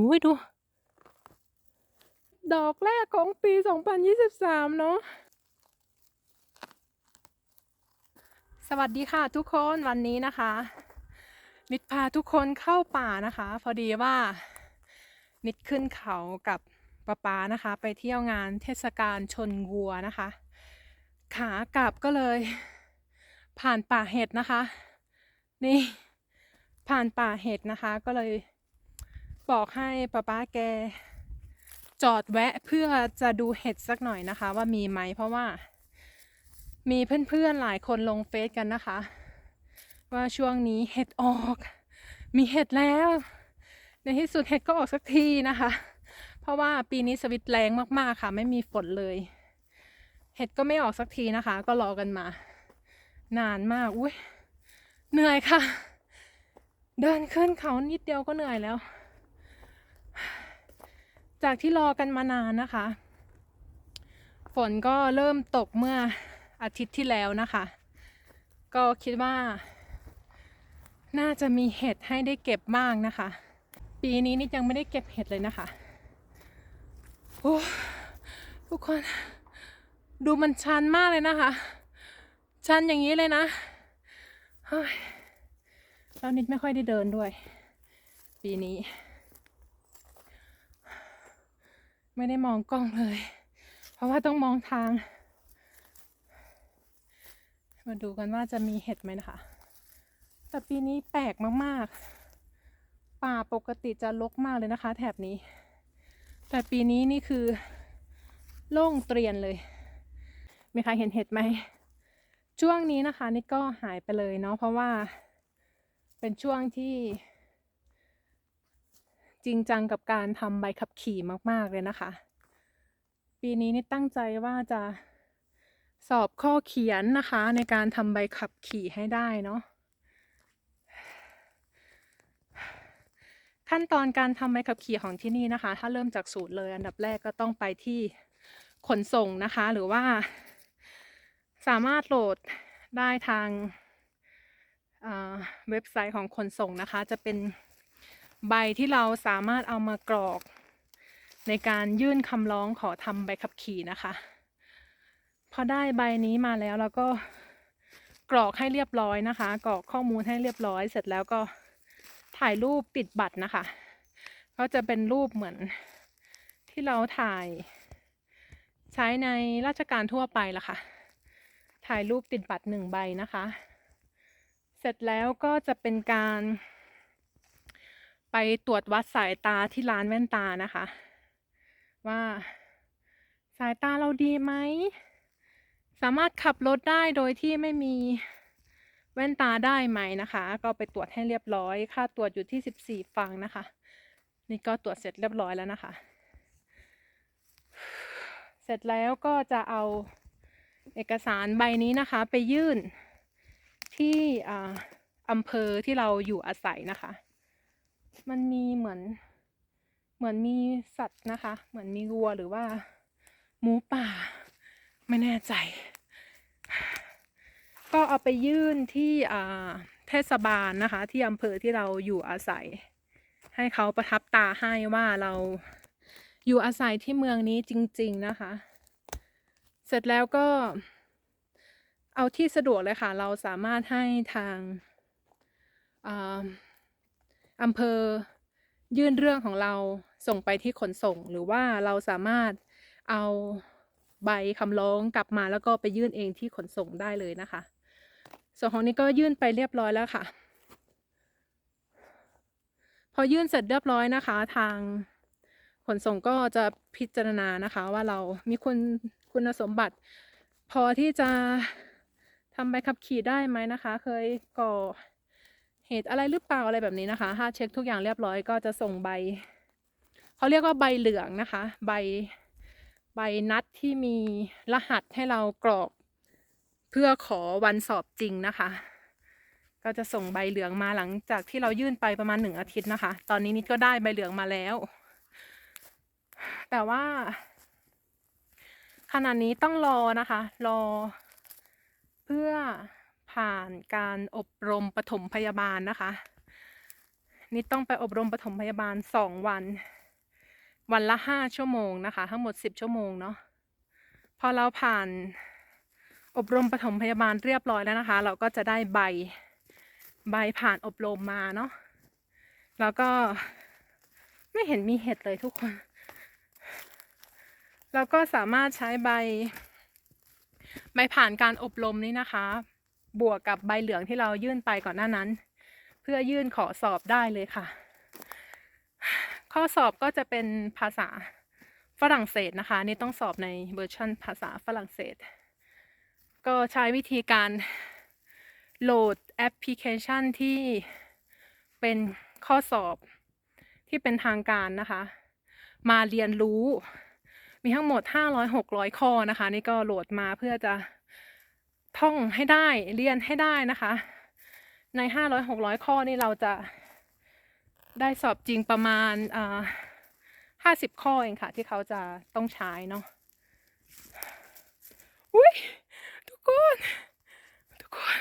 อุ้ยดู ดอกแรกของปี 2023 เนาะสวัสดีค่ะทุกคนวันนี้นะคะ นิดพาทุกคนเข้าป่านะคะ พอดีว่า นิดขึ้นเขากับป๊าป๊านะคะ ไปเที่ยวงานเทศกาลชนวัวนะคะ ขากลับก็เลย ผ่านป่าเห็ดนะคะ นี่ผ่านป่าเห็ดนะคะก็เลย บอกให้ป๊าป๊าแก จอดแวะเพื่อจะดูเห็ดสักหน่อยนะคะ ว่ามีไหมเพราะว่า มีเพื่อนๆหลายคนลงเฟซกันนะคะ ว่าช่วงนี้เห็ดออก มีเห็ดแล้ว ในที่สุดเห็ดก็ออกสักทีนะคะ เพราะว่าปีนี้สวิตแรงมากๆค่ะ ไม่มีฝนเลย เห็ดก็ไม่ออกสักทีนะคะ ก็รอกันมา นานมากอุ้ยเหนื่อยค่ะ เดินขึ้นเขานิดเดียวก็เหนื่อยแล้ว จากที่รอกันมานานนะคะ ฝนก็เริ่มตกเมื่ออาทิตย์ที่แล้วนะคะ ก็คิดว่า น่าจะมีเห็ดให้ได้เก็บบ้างนะคะ ปีนี้นี่ยังไม่ได้เก็บเห็ดเลยนะคะโอ้ทุกคนดูมันชันมากเลยนะคะ ชันอย่างนี้เลยนะเฮ้ยแล้วนิดไม่ค่อยได้เดินด้วย ปีนี้ ไม่ได้มองกล้องเลย เพราะว่าต้องมองทาง มาดูกันว่าจะมีเห็ดไหมนะคะ แต่ปีนี้แปลกมากๆ ป่าปกติจะรกมากเลยนะคะ แถบนี้ แต่ปีนี้นี่คือโล่งเตรียนเลย มีใครเห็นเห็ดไหม ช่วงนี้นะคะ นี่ก็หายไปเลยเนาะเพราะว่าเป็นช่วงที่ จริงจังกับการทำใบขับขี่มาก ๆ เลยนะคะ ปีนี้นี่ตั้งใจว่าจะสอบข้อเขียนนะคะ ในการทำใบขับขี่ให้ได้เนาะขั้นตอนการทำใบขับขี่ของที่นี่นะคะ ถ้าเริ่มจากศูนย์เลย อันดับแรกก็ต้องไปที่ขนส่งนะคะ หรือว่า สามารถโหลดได้ทางอ่าเว็บไซต์ของขนส่งนะคะ จะเป็น ใบที่เราสามารถเอามากรอก ในการยื่นคำร้องขอทำใบขับขี่นะคะ พอได้ใบนี้มาแล้วเราก็กรอกให้เรียบร้อยนะคะ กรอกข้อมูลให้เรียบร้อย เสร็จแล้วก็ถ่ายรูปติดบัตรนะคะ ก็จะเป็นรูปเหมือนที่เราถ่ายใช้ในราชการทั่วไปละค่ะ ถ่ายรูปติดบัตรหนึ่งใบนะคะ เสร็จแล้วก็จะเป็นการ ไปตรวจวัดสายตาที่ร้านแว่นตานะคะ ว่าสายตาเราดีไหม สามารถขับรถได้โดยที่ไม่มีแว่นตาได้ไหมนะคะ ก็ไปตรวจให้เรียบร้อย ค่าตรวจอยู่ที่สิบสี่ฟังนะคะ นี่ก็ตรวจเสร็จเรียบร้อยแล้วนะคะ เสร็จแล้วก็จะเอาเอกสารใบนี้นะคะ ไปยื่นที่ออำเภอที่เราอยู่อาศัยนะคะ มันมีเหมือน เหมือนมีสัตว์นะคะ เหมือนมีวัวหรือว่า หมูป่า ไม่แน่ใจ ก็เอาไปยื่นที่เทศบาลนะคะ ที่อำเภอที่เราอยู่อาศัย ให้เขาประทับตาให้ว่าเราอยู่อาศัยที่เมืองนี้จริง ๆนะคะ เสร็จแล้วก็ เอาที่สะดวกเลยค่ะ เราสามารถให้ทาง อำเภอยื่นเรื่องของเราส่งไปที่ขนส่ง หรือว่าเราสามารถเอาใบคำร้องกลับมาแล้วก็ไปยื่นเองที่ขนส่งได้เลยนะคะ ส่วนของนี้ก็ยื่นไปเรียบร้อยแล้วค่ะ พอยื่นเสร็จเรียบร้อยนะคะ ทางขนส่งก็จะพิจารณานะคะ ว่าเรามีคุณคุณสมบัติ พอที่จะทำใบขับขี่ได้ไหมนะคะ เคยก่อ เหตุอะไรหรือเปล่าอะไรแบบนี้นะคะ ถ้าเช็คทุกอย่างเรียบร้อยก็จะส่งใบ เขาเรียกว่าใบเหลืองนะคะ ใบใบนัดที่มีรหัสให้เรากรอก เพื่อขอวันสอบจริงนะคะ ก็จะส่งใบเหลืองมาหลังจากที่เรายื่นไปประมาณหนึ่งอาทิตย์นะคะ ตอนนี้นิดก็ได้ใบเหลืองมาแล้ว แต่ว่าขณะนี้ต้องรอนะคะ รอเพื่อ ผ่านการอบรมปฐมพยาบาลนะคะนิดต้องไปอบรมปฐมพยาบาลสองวัน วันละห้าชั่วโมงนะคะ ทั้งหมดสิบชั่วโมงเนาะพอเราผ่านอบรมปฐมพยาบาลเรียบร้อยแล้วนะคะ เราก็จะได้ใบใบผ่านอบรมมาเนาะแล้วก็ไม่เห็นมีเห็ดเลยทุกคน แล้วก็สามารถใช้ใบ ใบผ่านการอบรมนี้นะคะ บวกกับใบเหลืองที่เรายื่นไปก่อนหน้านั้น เพื่อยื่นขอสอบได้เลยค่ะ ข้อสอบก็จะเป็นภาษาฝรั่งเศสนะคะ นี่ต้องสอบในเวอร์ชันภาษาฝรั่งเศส ก็ใช้วิธีการโหลดแอปพลิเคชันที่เป็นข้อสอบที่เป็นทางการนะคะ มาเรียนรู้ มีทั้งหมด 500-600 ข้อนะคะ นี่ก็โหลดมาเพื่อจะ ท่องให้ได้เรียนให้ได้นะคะ ใน500-600ข้อนี่เราจะได้สอบจริงประมาณอ่า50ข้อเองค่ะ ที่เขาจะต้องใช้เนาะอุ้ยทุกคนทุกคน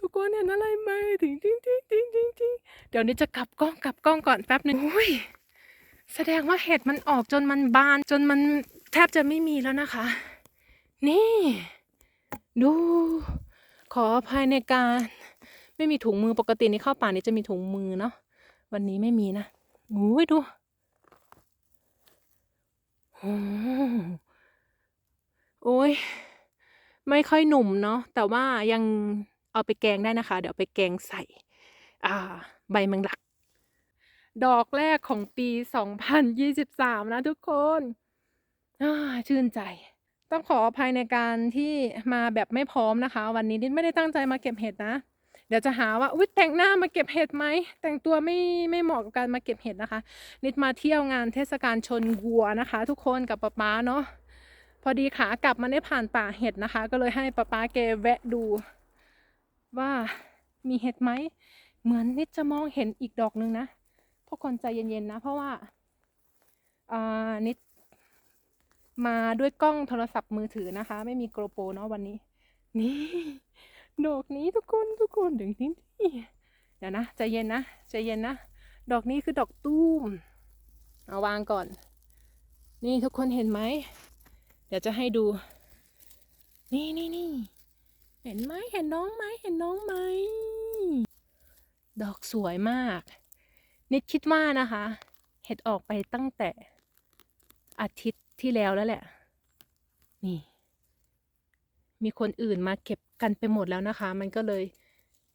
ทุกคนเห็นอะไรไหมจริงจริงจริงจริงจริงจริงเดี๋ยวนี้จะกลับกล้องกลับกล้องก่อนแป๊บหนึ่งอุ้ยแสดงว่าเห็ดมันออกจนมันบานจนมันแทบจะไม่มีแล้วนะคะ นี่ ดู ขออภัยในการ ไม่มีถุงมือปกตินี่เข้าป่านี่จะมีถุงมือเนาะวันนี้ไม่มีนะอุ้ยดูโอ้ยไม่ค่อยหนุ่มเนาะแต่ว่ายังเอาไปแกงได้นะคะ เดี๋ยวไปแกงใส่ อ่า ใบแมงลัก ดอกแรกของปี 2023 นะทุกคน ชื่นใจ ต้องขออภัยในการที่มาแบบไม่พร้อมนะคะ วันนี้นิดไม่ได้ตั้งใจมาเก็บเห็ดนะ เดี๋ยวจะหาว่าอุ๊ยแต่งหน้ามาเก็บเห็ดไหมแต่งตัวไม่ไม่เหมาะกับการมาเก็บเห็ดนะคะ นิดมาเที่ยวงานเทศกาลชนวัวนะคะ ทุกคนกับป๊าป๊าเนาะพอดีขากลับมาได้ผ่านป่าเห็ดนะคะ ก็เลยให้ป๊าป๊าแกแวะดู ว่ามีเห็ดไหมเหมือนนิดจะมองเห็นอีกดอกนึงนะทุกคนใจเย็นๆนะ เพราะว่านิด มาด้วยกล้องโทรศัพท์มือถือนะคะ ไม่มีโกโปรเนาะวันนี้ นี่ดอกนี้ทุกคนทุกคนเดี๋ยวนี้เดี๋ยวนะใจเย็นนะใจเย็นนะดอกนี้คือดอกตุ้มเอาวางก่อน นี่ทุกคนเห็นไหมเดี๋ยวจะให้ดู นี่นี่นี่เห็นไหมเห็นน้องไหมเห็นน้องไหมดอกสวยมาก นิดคิดว่านะคะ เห็ดออกไปตั้งแต่อาทิตย์ ที่แล้วแล้วแหละ นี่ มีคนอื่นมาเก็บกันไปหมดแล้วนะคะ มันก็เลย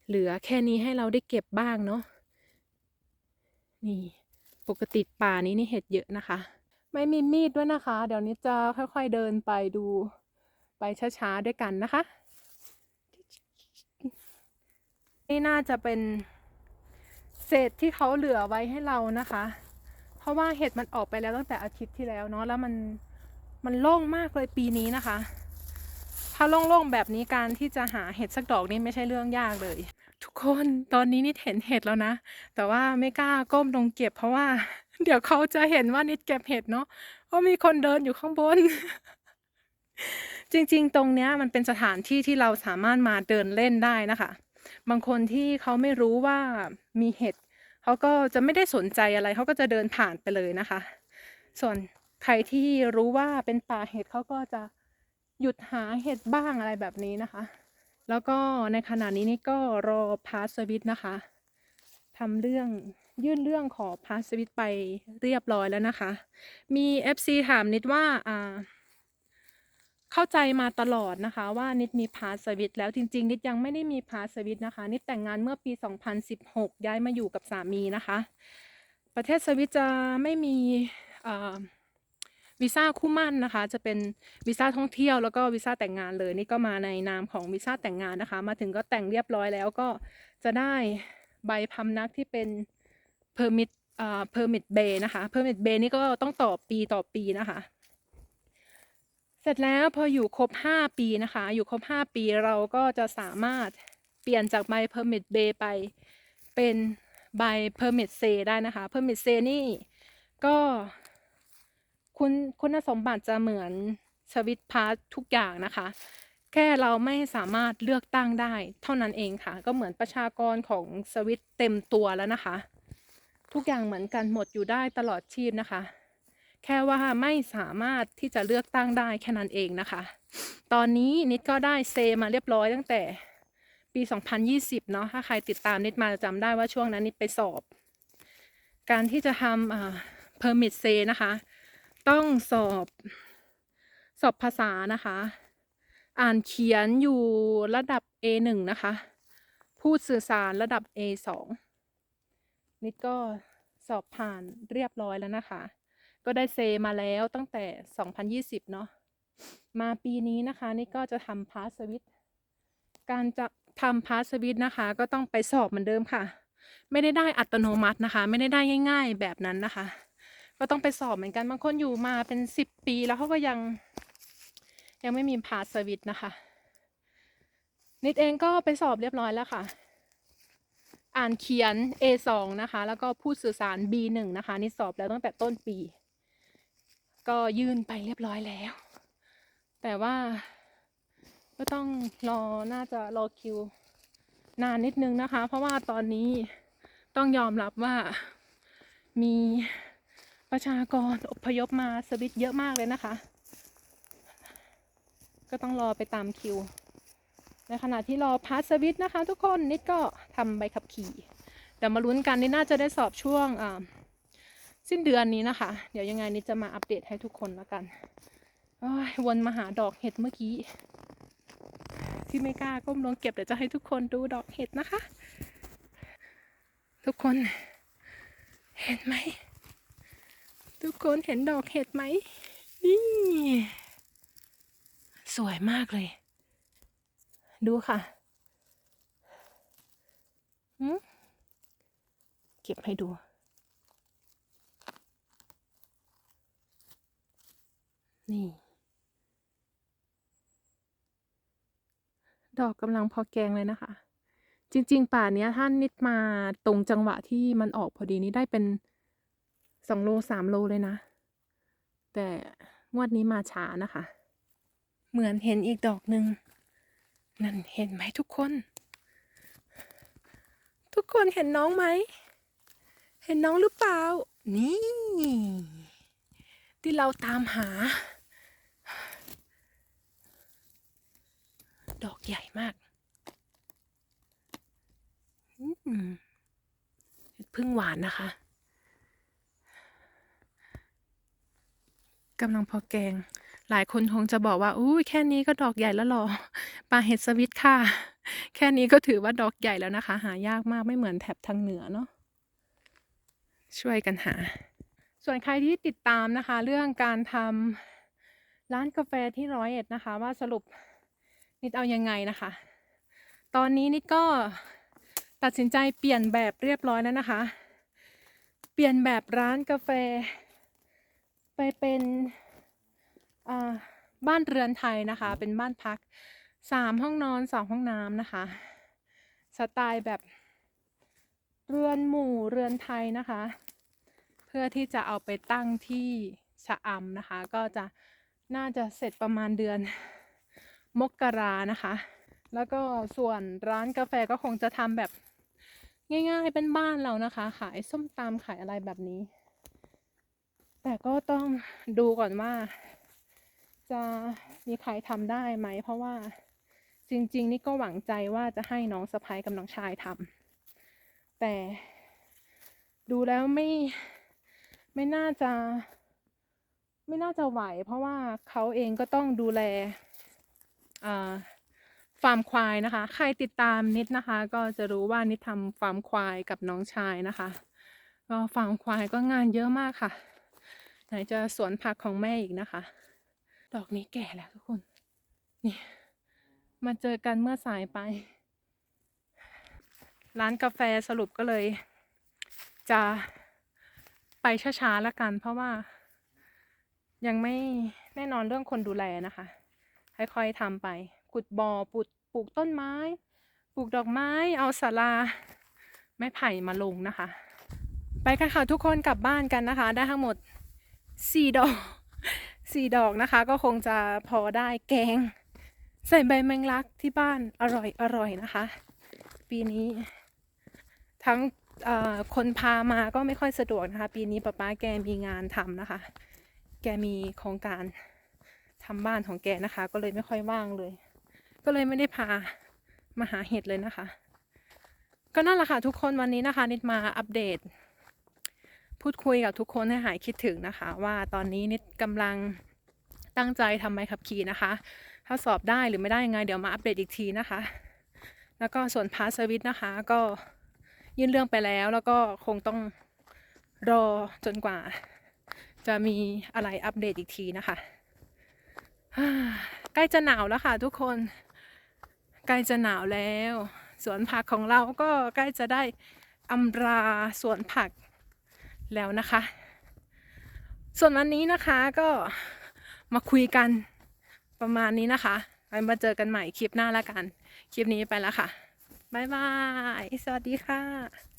เหลือแค่นี้ให้เราได้เก็บบ้างเนาะ นี่ ปกติป่านี้นี่เห็ดเยอะนะคะ ไม่มีมีดด้วยนะคะ เดี๋ยวนี้จะค่อยๆเดินไปดู ไปช้าๆด้วยกันนะคะ นี่น่าจะเป็นเศษที่เขาเหลือไว้ให้เรานะคะ เพราะว่าเห็ดมันออกไปแล้วตั้งแต่อาทิตย์ที่แล้วเนาะแล้วมันมันโล่งมากเลยปีนี้นะคะ ถ้าโล่งๆแบบนี้การที่จะหาเห็ดสักดอกนี่ไม่ใช่เรื่องยากเลย ทุกคนตอนนี้นิดเห็นเห็ดแล้วนะ แต่ว่าไม่กล้าก้มลงเก็บเพราะว่า เดี๋ยวเขาจะเห็นว่านิดเก็บเห็ดเนาะเพราะมีคนเดินอยู่ข้างบน จริงๆ ตรงเนี้ยมันเป็นสถานที่ที่เราสามารถมาเดินเล่นได้นะคะ บางคนที่เขาไม่รู้ว่ามีเห็ด เขาก็จะไม่ได้สนใจอะไรเขาก็จะเดินผ่านไปเลยนะคะ ส่วนใครที่รู้ว่าเป็นป่าเห็ดเขาก็จะหยุดหาเห็ดบ้างอะไรแบบนี้นะคะ แล้วก็ในขณะนี้นี่ก็รอพาสวิตนะคะทำเรื่องยื่นเรื่องขอพาสวิตไปเรียบร้อยแล้วนะคะ มี FC ถามนิดว่าอ่า เข้าใจมาตลอดนะคะ ว่านิดมีพาสวิตแล้วจริง ๆ นิดยังไม่ได้มีพาสวิตนะคะ นิดแต่งงานเมื่อปี 2016 ย้ายมาอยู่กับสามีนะคะ ประเทศสวิตจะไม่มีวีซ่าคู่มั่นนะคะ จะเป็นวีซ่าท่องเที่ยวแล้วก็วีซ่าแต่งงานเลยนี่ก็มาในนามของวีซ่าแต่งงานนะคะ มาถึงก็แต่งเรียบร้อยแล้วก็จะได้ใบพำนักที่เป็น permit อ่า permit bay นะคะ permit bay นี่ก็ต้องต่อปีต่อปีนะคะ เสร็จแล้วพออยู่ครบ 5 ปีนะคะ อยู่ครบ 5 ปีเราก็จะสามารถเปลี่ยนจากใบ permit bay ไปเป็นใบ permit C ได้นะคะ permit C นี่ก็คุณคุณสมบัติจะเหมือนสวิตพาสทุกอย่างนะคะ แค่เราไม่สามารถเลือกตั้งได้เท่านั้นเองค่ะ ก็เหมือนประชากรของสวิตเต็มตัวแล้วนะคะ ทุกอย่างเหมือนกันหมดอยู่ได้ตลอดชีพนะคะ แค่ว่าไม่สามารถที่จะเลือกตั้งได้แค่นั้นเองนะคะ ตอนนี้นิดก็ได้เซมาเรียบร้อยตั้งแต่ปี 2020 เนาะถ้าใครติดตามนิดมาจะจำได้ว่าช่วงนั้นนิดไปสอบ การที่จะทำอ่า permit เซนะคะ ต้องสอบสอบภาษานะคะ อ่านเขียนอยู่ระดับ A1 นะคะ พูดสื่อสารระดับ A2 นิดก็สอบผ่านเรียบร้อยแล้วนะคะ ก็ได้เซมาแล้วตั้งแต่ 2020 เนาะมาปีนี้นะคะ นี่ก็จะทำพาสวิตการจะทำพาสวิตนะคะ ก็ต้องไปสอบเหมือนเดิมค่ะ ไม่ได้ได้อัตโนมัตินะคะ ไม่ได้ได้ง่าย ๆแบบนั้นนะคะ ก็ต้องไปสอบเหมือนกันบางคนอยู่มาเป็นสิบปีแล้วเขาก็ยัง ยังไม่มีพาสวิตนะคะ นิดเองก็ไปสอบเรียบร้อยแล้วค่ะอ่านเขียน A2 นะคะ แล้วก็พูดสื่อสาร B1 นะคะ นี่สอบแล้วตั้งแต่ต้นปี ก็ยื่นไปเรียบร้อยแล้ว แต่ว่าก็ต้องรอน่าจะรอคิว นานนิดนึงนะคะ เพราะว่าตอนนี้ต้องยอมรับว่ามีประชากรอพยพมาสวิตเยอะมากเลยนะคะ ก็ต้องรอไปตามคิว ในขณะที่รอพาสสวิตนะคะ ทุกคนนิดก็ทำใบขับขี่เดี๋ยวมาลุ้นกันนี่น่าจะได้สอบช่วงอ่า สิ้นเดือนนี้นะคะ เดี๋ยวยังไงนิดจะมาอัปเดตให้ทุกคนแล้วกันวนมาหาดอกเห็ดเมื่อกี้ ที่ไม่กล้าก้มลงเก็บเดี๋ยวจะให้ทุกคนดูดอกเห็ดนะคะ ทุกคน เห็นไหม ทุกคนเห็นดอกเห็ดไหมนี่ สวยมากเลย ดูค่ะเก็บให้ดู นี่ ดอกกำลังพอแกงเลยนะคะ จริง ๆ ป่าเนี้ยท่านนิดมาตรงจังหวะที่มันออกพอดีนี้ได้เป็นสองโลสามโลเลยนะ แต่งวดนี้มาช้านะคะ เหมือนเห็นอีกดอกหนึ่งนั่นเห็นไหมทุกคน ทุกคนเห็นน้องไหม เห็นน้องหรือเปล่า นี่ ที่เราตามหา ด อกใหญ่มากอืมพึ่งหวานนะคะกำลังพอแกง หลายคนคงจะบอกว่าอุ้ยแค่นี้ก็ดอกใหญ่แล้วหรอปลาเห็ดสวิตค่ะ แค่นี้ก็ถือว่าดอกใหญ่แล้วนะคะ หายากมากไม่เหมือนแถบทางเหนือเนาะช่วยกันหา ส่วนใครที่ติดตามนะคะ เรื่องการทำร้านกาแฟที่ร้อยเอ็ดนะคะ ว่าสรุป นิดเอายังไงนะคะ ตอนนี้นิดก็ตัดสินใจเปลี่ยนแบบเรียบร้อยแล้วนะคะ เปลี่ยนแบบร้านกาแฟ ไปเป็นบ้านเรือนไทยนะคะ เป็นบ้านพักสามห้องนอนสองห้องน้ำนะคะ สไตล์แบบเรือนหมู่เรือนไทยนะคะ เพื่อที่จะเอาไปตั้งที่ชะอำนะคะ ก็จะน่าจะเสร็จประมาณเดือน มกรานะคะ แล้วก็ส่วนร้านกาแฟก็คงจะทำแบบง่ายๆเป็นบ้านเรานะคะ ขายส้มตำขายอะไรแบบนี้ แต่ก็ต้องดูก่อนว่า จะมีใครทำได้ไหม เพราะว่าจริง ๆ นี่ก็หวังใจว่าจะให้น้องสะพ้ายกับน้องชายทำแต่ดูแล้วไม่ไม่น่าจะ ไม่น่าจะไหว เพราะว่าเขาเองก็ต้องดูแล ฟาร์มควายนะคะ ใครติดตามนิดนะคะ ก็จะรู้ว่านิดทำฟาร์มควายกับน้องชายนะคะ ก็ฟาร์มควายก็งานเยอะมากค่ะ ไหนจะสวนผักของแม่อีกนะคะ ดอกนี้แก่แล้วทุกคน นี่ มาเจอกันเมื่อสายไป ร้านกาแฟสรุปก็เลย จะไปช้าๆแล้วกัน เพราะว่า ยังไม่แน่นอนเรื่องคนดูแลนะคะ ค่อยๆทำไปขุดบ่อปลูกปลูกต้นไม้ ปลูกดอกไม้ เอาศาลาไม้ไผ่มาลงนะคะ ไปกันค่ะทุกคนกลับบ้านกันนะคะ ได้ทั้งหมดสี่ดอกสี่ดอกนะคะ ก็คงจะพอได้แกง ใส่ใบแมงลักที่บ้านอร่อยอร่อยนะคะ ปีนี้ ทั้งคนพามาก็ไม่ค่อยสะดวกนะคะ ปีนี้ป๊าป๊าแกมีงานทำนะคะ แกมีโครงการ ทำบ้านของแกนะคะ ก็เลยไม่ค่อยว่างเลย ก็เลยไม่ได้พามาหาเห็ดเลยนะคะ ก็นั่นแหละค่ะทุกคนวันนี้นะคะ นิดมาอัปเดต พูดคุยกับทุกคนให้หายคิดถึงนะคะ ว่าตอนนี้นิดกำลังตั้งใจทำใบขับขี่นะคะ ถ้าสอบได้หรือไม่ได้ยังไง เดี๋ยวมาอัปเดตอีกทีนะคะ แล้วก็ส่วนพาสวิตนะคะ ก็ยื่นเรื่องไปแล้วแล้วก็คงต้องรอจนกว่า จะมีอะไรอัปเดตอีกทีนะคะ ใกล้จะหนาวแล้วค่ะทุกคน ใกล้จะหนาวแล้ว สวนผักของเราก็ใกล้จะได้อำลาสวนผักแล้วนะคะ ส่วนวันนี้นะคะก็มาคุยกันประมาณนี้นะคะไว้มาเจอกันใหม่คลิปหน้าละกัน คลิปนี้ไปแล้วค่ะ บ๊ายบาย สวัสดีค่ะ